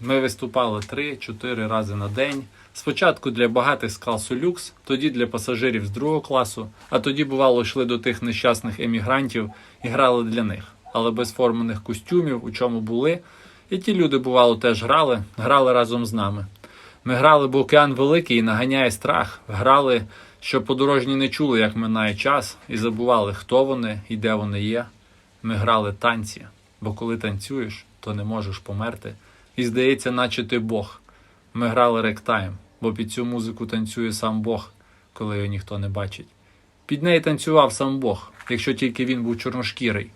Ми виступали 3-4 рази на день. Спочатку для багатих з класу люкс, тоді для пасажирів з другого класу, а тоді, бувало, йшли до тих нещасних емігрантів і грали для них, але без формених костюмів, у чому були. І ті люди, бувало, теж грали, грали разом з нами. Ми грали, бо океан великий і наганяє страх. Грали, щоб подорожні не чули, як минає час, і забували, хто вони і де вони є. Ми грали танці, бо коли танцюєш, то не можеш померти. І здається, наче ти Бог. Ми грали ректайм, бо під цю музику танцює сам Бог, коли його ніхто не бачить. Під неї танцював сам Бог, якщо тільки він був чорношкірий.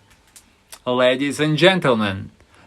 Ladies and gentlemen,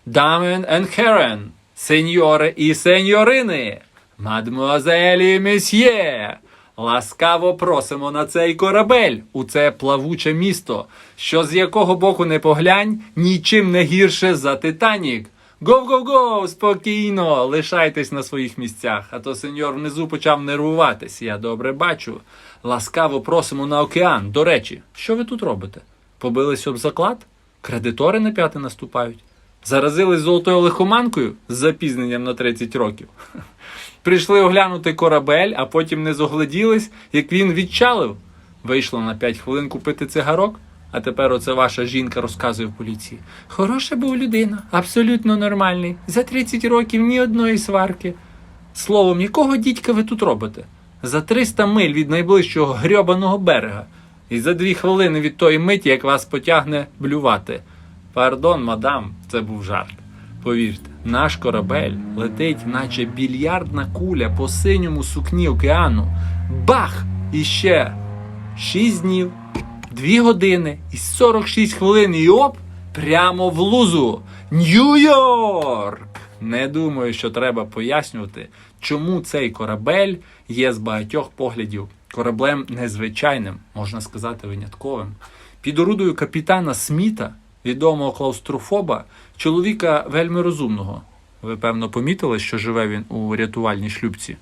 damen and herren, сеньори і сеньорини, мадмуазелі і месьє, ласкаво просимо на цей корабель, у це плавуче місто, що з якого боку не поглянь, нічим не гірше за Титанік. Гоу-гоу-гоу, спокійно, лишайтесь на своїх місцях, а то сеньор внизу почав нервуватись, я добре бачу. Ласкаво просимо на океан. До речі, що ви тут робите? Побились об заклад? Кредитори на п'яти наступають. Заразились золотою лихоманкою з запізненням на 30 років. Прийшли оглянути корабель, а потім не зогляділись, як він відчалив. Вийшло на 5 хвилин купити цигарок, а тепер оце ваша жінка розказує в поліції. Хороша був людина, абсолютно нормальний. За 30 років ні одної сварки. Словом, якого дідька ви тут робите? За 300 миль від найближчого грьобаного берега. І за дві хвилини від тої миті, як вас потягне блювати. Пардон, мадам, це був жарт. Повірте, наш корабель летить, наче більярдна куля по синьому сукні океану. Бах! І ще 6 днів, 2 години і 46 хвилин і оп! Прямо в лузу. Нью-Йорк! Не думаю, що треба пояснювати, чому цей корабель є з багатьох поглядів кораблем незвичайним, можна сказати, винятковим. Під орудою капітана Сміта, відомого клаустрофоба, чоловіка вельми розумного. Ви певно помітили, що живе він у рятувальній шлюбці.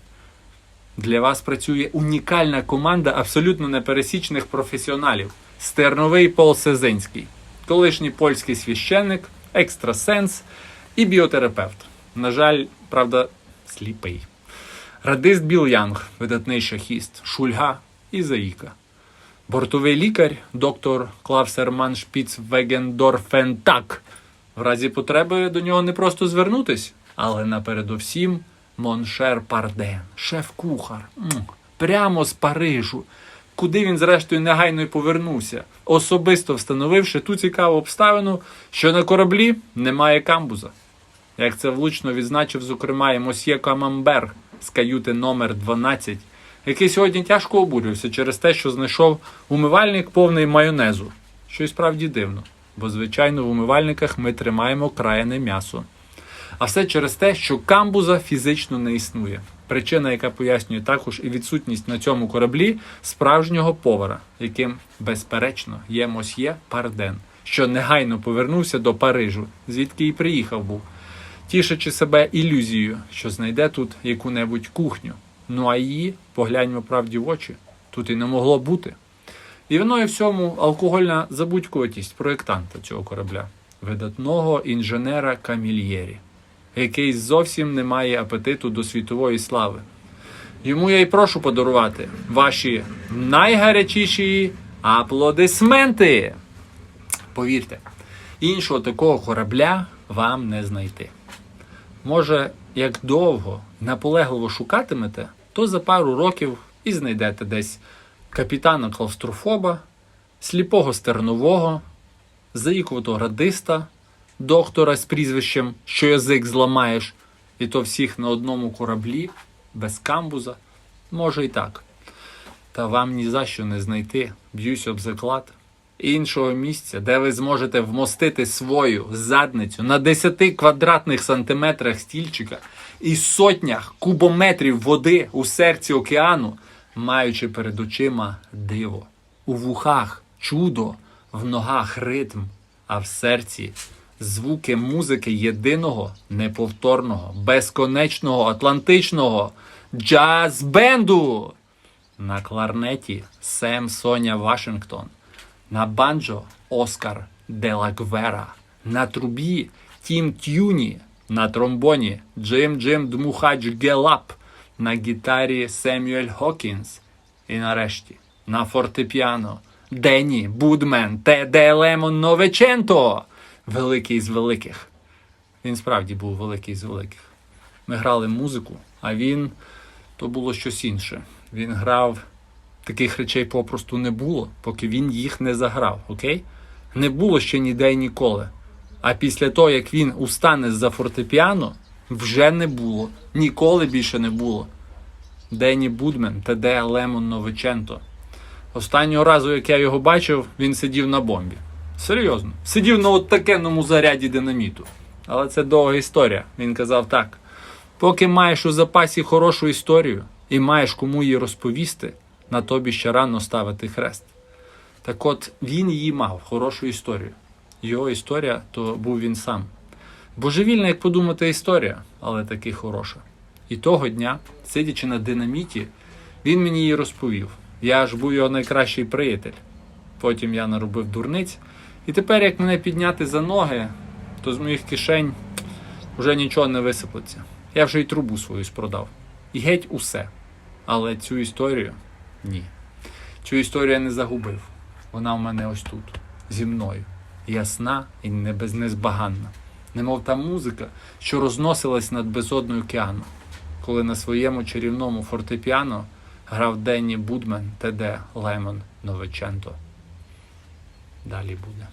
Для вас працює унікальна команда абсолютно непересічних професіоналів. Стерновий Пол Сезенський, колишній польський священник, екстрасенс і біотерапевт. На жаль, правда, сліпий. Радист Біл Янг, видатний шахіст, Шульга і Заїка. Бортовий лікар, доктор Клавсерман Шпіц Вегендорфентак. В разі потреби до нього не просто звернутись, але напередовсім Моншер Парден, шеф-кухар, прямо з Парижу, куди він, зрештою, негайно й повернувся, особисто встановивши ту цікаву обставину, що на кораблі немає камбуза. Як це влучно відзначив, зокрема, і Мосьє Камамбер з каюти номер 12, який сьогодні тяжко обурювався через те, що знайшов умивальник повний майонезу, що й справді дивно, бо, звичайно, в умивальниках ми тримаємо краяне м'ясо. А все через те, що камбуза фізично не існує. Причина, яка пояснює також і відсутність на цьому кораблі справжнього повара, яким, безперечно, є Мосьє Парден, що негайно повернувся до Парижу, звідки і приїхав був, тішачи себе ілюзією, що знайде тут яку-небудь кухню. Ну а її, погляньмо правді в очі, тут і не могло бути. І виною всьому алкогольна забудькуватість проєктанта цього корабля, видатного інженера Камільєрі, який зовсім не має апетиту до світової слави. Йому я й прошу подарувати ваші найгарячіші аплодисменти. Повірте, іншого такого корабля вам не знайти. Може, як довго наполегливо шукатимете, то за пару років і знайдете десь капітана клаустрофоба, сліпого стернового, заїкуватого радиста, доктора з прізвищем, що язик зламаєш, і то всіх на одному кораблі, без камбуза. Може і так. Та вам ні за що не знайти, б'юсь об заклад, іншого місця, де ви зможете вмостити свою задницю на 10 квадратних сантиметрах стільчика і сотнях кубометрів води у серці океану, маючи перед очима диво, у вухах чудо, в ногах ритм, а в серці звуки музики єдиного, неповторного, безконечного, атлантичного джаз-бенду. На кларнеті Сем Соня Вашингтон. На банджо Оскар Делагвера. На трубі Тім Тюні. на тромбоні Джим Джим Дмухач Гелап, на гітарі Семюель Хокінс. І нарешті на фортепіано Дені Будмен Т.Д. Лемон Новиченто, великий з великих. Він справді був великий з великих. Ми грали музику, а він то було щось інше. Він грав таких речей попросту не було, поки він їх не заграв, окей? Не було ще ніде і ніколи. А після того, як він устане за фортепіано, вже не було. Ніколи більше не було. Дені Будмен, Т.Д. Лемон Новиченто. Останнього разу, як я його бачив, він сидів на бомбі. Серйозно. Сидів на от заряді динаміту. Але це довга історія. Він казав так: поки маєш у запасі хорошу історію і маєш кому її розповісти, на тобі ще рано ставити хрест. Так от він її мав, хорошу історію. Його історія то був він сам. Божевільна, як подумати, історія, але таки хороша. І того дня, сидячи на динаміті, він мені її розповів. Я ж був його найкращий приятель. Потім я наробив дурниць. І тепер, як мене підняти за ноги, то з моїх кишень вже нічого не висиплеться. Я вже й трубу свою спродав. І геть усе. Але цю історію ні. Цю історію я не загубив. Вона в мене ось тут, зі мною. Ясна і небез- незбаганна. Немов та музика, що розносилась над безодною океану, коли на своєму чарівному фортепіано грав Денні Будмен Т.Д. Лемон Новиченто. Далі буде.